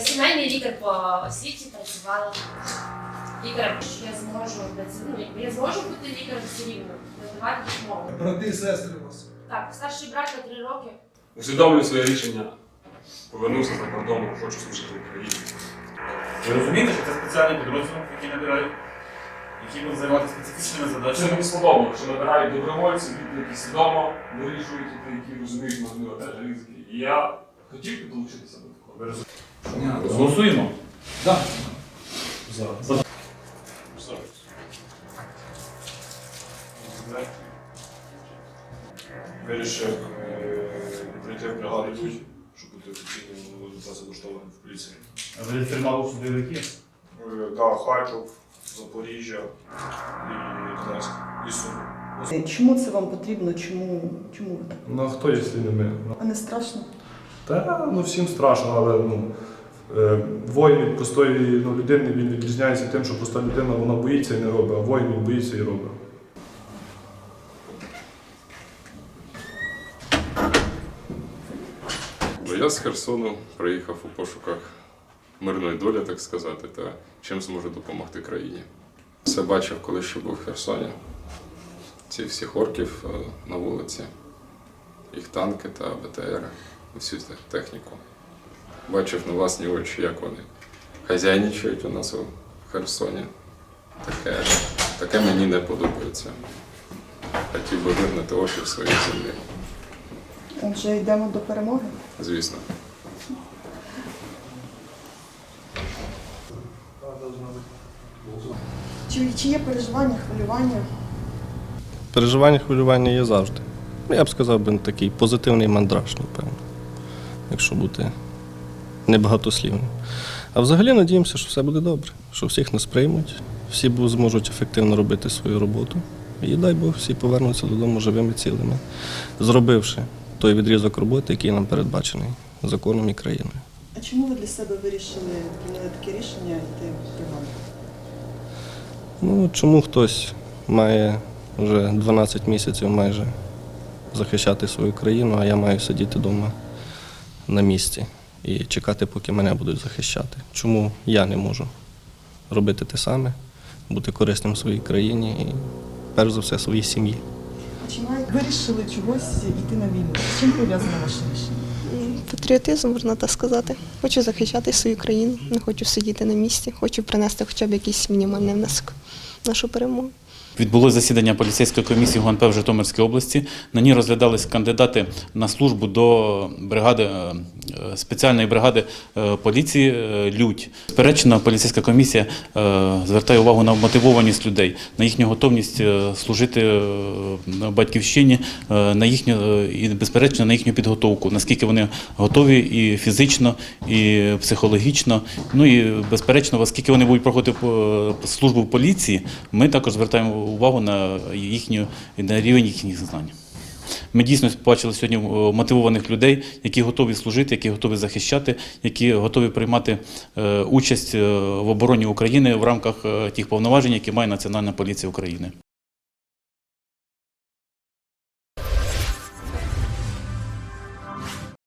сімейний лікар по освіті працювала. Лікарем, що я зможу ну, якби я зможу бути лікарем все рівно, надавати допомогу. Брати і сестри у вас. Так, старший брат на три роки. Усвідомлюю своє рішення. Повернувся за кордону, хочу служити в Україні. Ви розумієте, що це спеціальний підрозділ, який набирають, які будуть займатися специфічними Це задачами? мені сподобало, що набирають добровольців, люди, які свідомо вирішують, і які розуміють, можливо, теж ризики. І я хотів би долучитися до такого. Ви розумієте? Голосуємо. Так. Вирішив е, прийти в бригаду тут, щоб бути офіційним влаштованим в поліції. Ви тримали судовики. Е, Та Харків, Запоріжжя і Донецьк, і Суми. Чому це вам потрібно? Чому, чому ви так? Ну а хто, якщо не ми? А не страшно? Та ну всім страшно, але ну, е, воїн від простої ну, людини він відрізняється тим, що проста людина вона боїться і не робить, а воїн він боїться і робить. Ну, я з Херсону приїхав у пошуках мирної долі, так сказати, та чим зможу допомогти країні. Все бачив, коли ще був в Херсоні. Ці всіх орків е, на вулиці, їх танки та БТР, всю техніку. Бачив на власні очі, як вони хазяйничають у нас у Херсоні. Таке, таке мені не подобається. Хотів би вигнати очі в своїй землі, Вже йдемо до перемоги. звісно. Чи, чи є переживання, хвилювання? Переживання, хвилювання є завжди. Я б сказав би такий позитивний мандраж, напевно, якщо бути небагатослівним. А взагалі надіємося, що все буде добре, що всіх нас приймуть, всі зможуть ефективно робити свою роботу. І дай Бог, всі повернуться додому живими цілими, зробивши той відрізок роботи, який нам передбачений законом і країною. А чому ви для себе вирішили прийняли таке рішення йти в? Ну, чому хтось має вже 12 місяців майже захищати свою країну, а я маю сидіти вдома на місці і чекати, поки мене будуть захищати? Чому я не можу робити те саме, бути корисним своїй країні і, перш за все, своїй сім'ї? Чи вирішили чогось йти на війну? З чим пов'язане ваше рішення? Патріотизм, можна так сказати. Хочу захищати свою країну, не хочу сидіти на місці, хочу принести хоча б якийсь мінімальний внесок в нашу перемогу. Відбулося засідання поліцейської комісії ГУНП в Житомирській області. На ній розглядались кандидати на службу до бригади е, спеціальної бригади е, поліції е, Людь. Сперечно поліцейська комісія е, звертає увагу на мотивованість людей, на їхню готовність е, служити е, батьківщині, е, на їхню е, і безперечно на їхню підготовку, наскільки вони готові і фізично, і психологічно. Ну і безперечно, оскільки вони будуть проходити службу в поліції, ми також звертаємо увагу на їхню на рівень їхніх знань. Ми дійсно побачили сьогодні е, мотивованих людей, які готові служити, які готові захищати, які готові приймати е, участь е, в обороні України в рамках тих повноважень, які має Національна поліція України.